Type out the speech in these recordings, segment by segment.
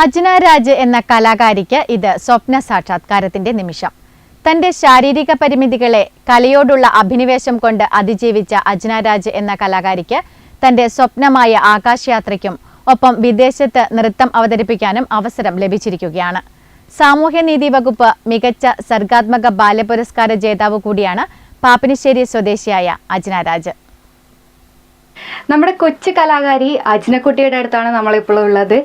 അജ്ന രാജ് എന്ന കലാകാരിക്ക് ഇത് സ്വപ്ന സാക്ഷാത്കാരത്തിന്റെ നിമിഷം. തന്റെ ശാരീരിക പരിമിതികളെ കലയോടുള്ള അഭിനിവേശം കൊണ്ട് അതിജീവിച്ച അജ്ന രാജ് എന്ന കലാകാരിക്ക് തന്റെ സ്വപ്നമായ ആകാശയാത്രയ്ക്കും ഒപ്പം വിദേശത്ത് നൃത്തം അവതരിപ്പിക്കാനും അവസരം ലഭിച്ചിരിക്കുകയാണ്. സാമൂഹ്യനീതി വകുപ്പ് മികച്ച സർഗാത്മക ബാലപുരസ്കാര ജേതാവ് കൂടിയാണ് പാപ്പിനിശ്ശേരി സ്വദേശിയായ അജ്ന രാജ്. നമ്മുടെ കൊച്ചു കലാകാരി അജ്നക്കുട്ടിയുടെ അടുത്താണ് നമ്മളിപ്പോൾ ഉള്ളത്.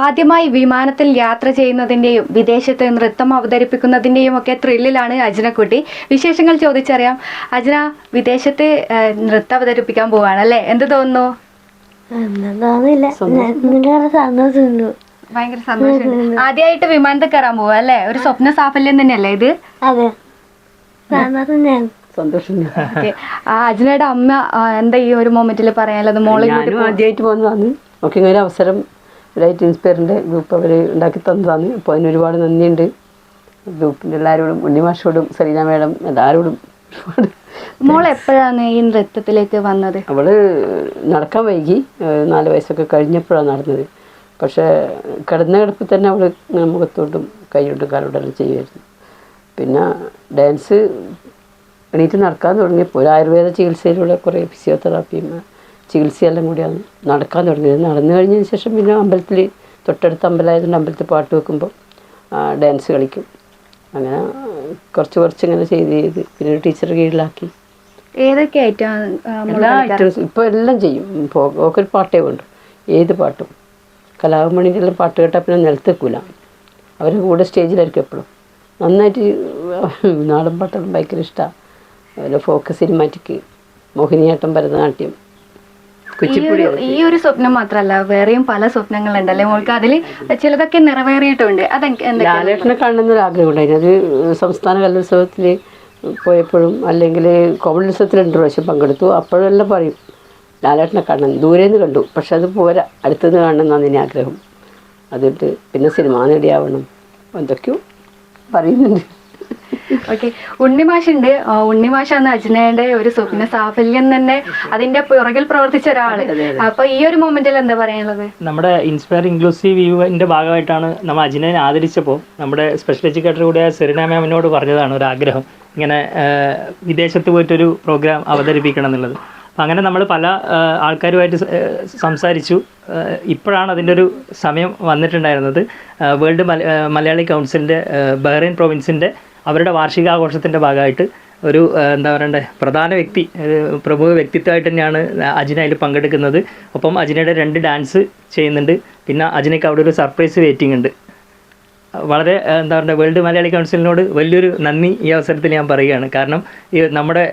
ആദ്യമായി വിമാനത്തിൽ യാത്ര ചെയ്യുന്നതിന്റെയും വിദേശത്ത് നൃത്തം അവതരിപ്പിക്കുന്നതിന്റെയും ഒക്കെ ത്രില്ലിലാണ് അജ്നക്കുട്ടി. വിശേഷങ്ങൾ ചോദിച്ചറിയാം. അജ്ന വിദേശത്ത് നൃത്തം അവതരിപ്പിക്കാൻ പോവാണ് അല്ലേ? എന്ത് തോന്നുന്നു? തോന്നില്ല നിങ്ങളുടെ സന്തോഷമുണ്ട്. ഭയങ്കര സന്തോഷം ആദ്യമായിട്ട് വിമാനത്തിൽ കയറാൻ പോവാ അല്ലേ? ഒരു സ്വപ്ന സാഫല്യം തന്നെയല്ലേ ഇത്? അതെ. സന്തോഷം. ആ അജ്നയുടെ അമ്മ എന്താ ഈ ഒരു മൊമെന്റിൽ പറയാനുള്ളത്? മോളെ ഞാനും ആദ്യമായിട്ട് പോകുന്നതാണ് ഓക്കെ ഇങ്ങനെ ഒരു അവസരം ലൈറ്റ് ഇൻസ്പയറിന്റെ ഗ്രൂപ്പ് അവർ ഉണ്ടാക്കി തന്നതാണ്. അപ്പോൾ അതിന് ഒരുപാട് നന്ദിയുണ്ട്. ഗ്രൂപ്പിന്റെ എല്ലാവരോടും ഉണ്ണിമാഷോടും സരീന മേഡം എല്ലാവരോടും ഒരുപാട് മോൾ എപ്പോഴാണ് ഈ നൃത്തത്തിലേക്ക് വന്നത്? അവൾ നടക്കാൻ വൈകി. നാല് വയസ്സൊക്കെ കഴിഞ്ഞപ്പോഴാണ് നടന്നത്. പക്ഷേ കിടന്ന കിടപ്പിൽ തന്നെ അവൾ മുഖത്തോട്ടും കൈയോട്ടും കാലോട്ടെല്ലാം ചെയ്യുമായിരുന്നു പിന്നെ ഡാൻസ് എണീറ്റ് നടക്കാൻ തുടങ്ങിയപ്പോൾ ഒരു ആയുർവേദ ചികിത്സയിലൂടെ കുറേ ഫിസിയോതെറാപ്പിയും ചികിത്സയെല്ലാം കൂടിയാണ് നടക്കാൻ തുടങ്ങിയത്. നടന്നു കഴിഞ്ഞതിന് ശേഷം പിന്നെ അമ്പലത്തിൽ തൊട്ടടുത്ത അമ്പലമായതുകൊണ്ട് അമ്പലത്തിൽ പാട്ട് വെക്കുമ്പോൾ ഡാൻസ് കളിക്കും. അങ്ങനെ കുറച്ച് കുറച്ച് ഇങ്ങനെ ചെയ്ത് ചെയ്ത് പിന്നെ ഒരു ടീച്ചർ കീഴിലാക്കി. ഏതൊക്കെ ഐറ്റം എല്ലാ ഐറ്റംസും ഇപ്പോൾ എല്ലാം ചെയ്യും. ഒക്കെ ഒരു പാട്ടേ ഉണ്ട് ഏത് പാട്ടും. കലാഭമണിന്റെ എല്ലാം പാട്ട് കേട്ടാൽ പിന്നെ നിലത്തേക്കൂല. അവർ കൂടെ സ്റ്റേജിലായിരിക്കും എപ്പോഴും നന്നായിട്ട് നാടൻ പാട്ടുകളും ഭയങ്കര ഇഷ്ടമാണ് അതുപോലെ ഫോക്ക് സിനിമാറ്റിക് മോഹിനിയാട്ടം ഭരതനാട്യം കുച്ചിപ്പുടി ഈ ഒരു സ്വപ്നം മാത്രമല്ല വേറെയും പല സ്വപ്നങ്ങളുണ്ട് അല്ലെ മോൾക്ക്? അതിൽ ചിലതൊക്കെ നിറവേറിയിട്ടുണ്ട് എന്തൊക്കെയാണ്? ലാലേട്ടനെ ആഗ്രഹമുണ്ടായിരുന്നു അത് സംസ്ഥാന കലോത്സവത്തിൽ പോയപ്പോഴും അല്ലെങ്കിൽ കോമഡോത്സവത്തിൽ രണ്ട് പ്രാവശ്യം പങ്കെടുത്തു. അപ്പോഴെല്ലാം പറയും ലാലേട്ടനെ കാണണം. ദൂരെ നിന്ന് കണ്ടു. പക്ഷെ അത് പോരാ. അടുത്തുനിന്ന് കാണണം എന്നാണ് എന്റെ ആഗ്രഹം. അതിട്ട് പിന്നെ സിനിമ നടിയാവണം. എന്തൊക്കെയോ പറയുന്നുണ്ട്. ഓക്കെ ഉണ്ണിമാഷുണ്ട്. ഉണ്ണിമാഷ് ഉണ്ണിമാഷാണ് അജ്നയുടെ ഒരു സ്വപ്ന സാഫല്യം തന്നെ അതിന്റെ പുറകിൽ പ്രവർത്തിച്ച ഒരാൾ. അപ്പൊ ഈ ഒരു മൊമെന്റിൽ എന്താ പറയാനുള്ളത്? നമ്മുടെ ഇൻസ്പയർ ഇൻക്ലൂസീവ് വ്യൂവിന്റെ ഭാഗമായിട്ടാണ് നമ്മൾ അജ്നയെ ആദരിച്ചപ്പോൾ നമ്മുടെ സ്പെഷ്യൽ എഡ്യൂക്കേറ്റർ കൂടെ സെറിന മാമിനോട് പറഞ്ഞതാണ് ഒരു ആഗ്രഹം ഇങ്ങനെ വിദേശത്ത് പോയിട്ടൊരു പ്രോഗ്രാം അവതരിപ്പിക്കണം എന്നുള്ളത് അപ്പം അങ്ങനെ നമ്മൾ പല ആൾക്കാരുമായിട്ട് സംസാരിച്ചു. ഇപ്പോഴാണ് അതിന്റെ ഒരു സമയം വന്നിട്ടുണ്ടായിരുന്നത്. വേൾഡ് മലയാളി കൗൺസിലിന്റെ ബഹ്റൈൻ പ്രൊവിൻസിന്റെ അവരുടെ വാർഷികാഘോഷത്തിന്റെ ഭാഗമായിട്ട് ഒരു എന്താ പറയണ്ടേ പ്രധാന വ്യക്തി പ്രമുഖ വ്യക്തിത്വമായിട്ട് തന്നെയാണ് അജിന അതിൽ പങ്കെടുക്കുന്നത്. ഒപ്പം അജിനയുടെ രണ്ട് ഡാൻസ് ചെയ്യുന്നുണ്ട്. പിന്നെ അജിനയ്ക്ക് അവിടെ ഒരു സർപ്രൈസ് വെയിറ്റിംഗ് ഉണ്ട്. വളരെ എന്താ പറയുക വേൾഡ് മലയാളി കൗൺസിലിനോട് വലിയൊരു നന്ദി ഈ അവസരത്തിൽ ഞാൻ പറയുകയാണ്. കാരണം ഈ നമ്മുടെ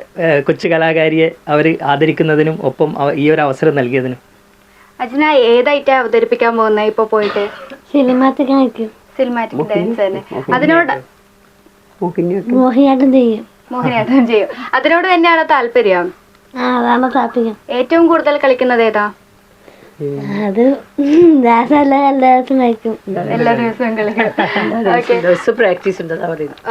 കൊച്ചു കലാകാരിയെ അവർ ആദരിക്കുന്നതിനും ഒപ്പം ഈ ഒരു അവസരം നൽകിയതിനും. അജിന ഏതായിട്ടാ അവതരിപ്പിക്കാൻ പോകുന്നത് ഇപ്പൊ പോയിട്ട്? സിനിമാറ്റിക് സിനിമാറ്റിക് ഡാൻസ് തന്നെ. അതിനോട് മോഹിനിയാട്ടം. ചെയ്യും. മോഹിനിയാട്ടം ചെയ്യും. അതിനോട് തന്നെയാണ് താല്പര്യം? ആ അതാണ് താല്പര്യം. ഏറ്റവും കൂടുതൽ കളിക്കുന്നത് ഏതാ? അത്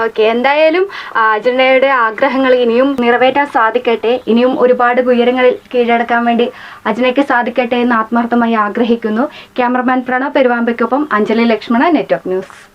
ഓക്കെ എന്തായാലും ആ, അജണ്ടയുടെ ആഗ്രഹങ്ങൾ ഇനിയും നിറവേറ്റാൻ സാധിക്കട്ടെ. ഇനിയും ഒരുപാട് ഉയരങ്ങളിൽ കീഴടക്കാൻ വേണ്ടി അജനയ്ക്ക് സാധിക്കട്ടെ എന്ന് ആത്മാർത്ഥമായി ആഗ്രഹിക്കുന്നു. ക്യാമറമാൻ പ്രണവ് പെരുവാമ്പയ്ക്കൊപ്പം അഞ്ജലി ലക്ഷ്മണ നെറ്റ്വർക്ക് ന്യൂസ്.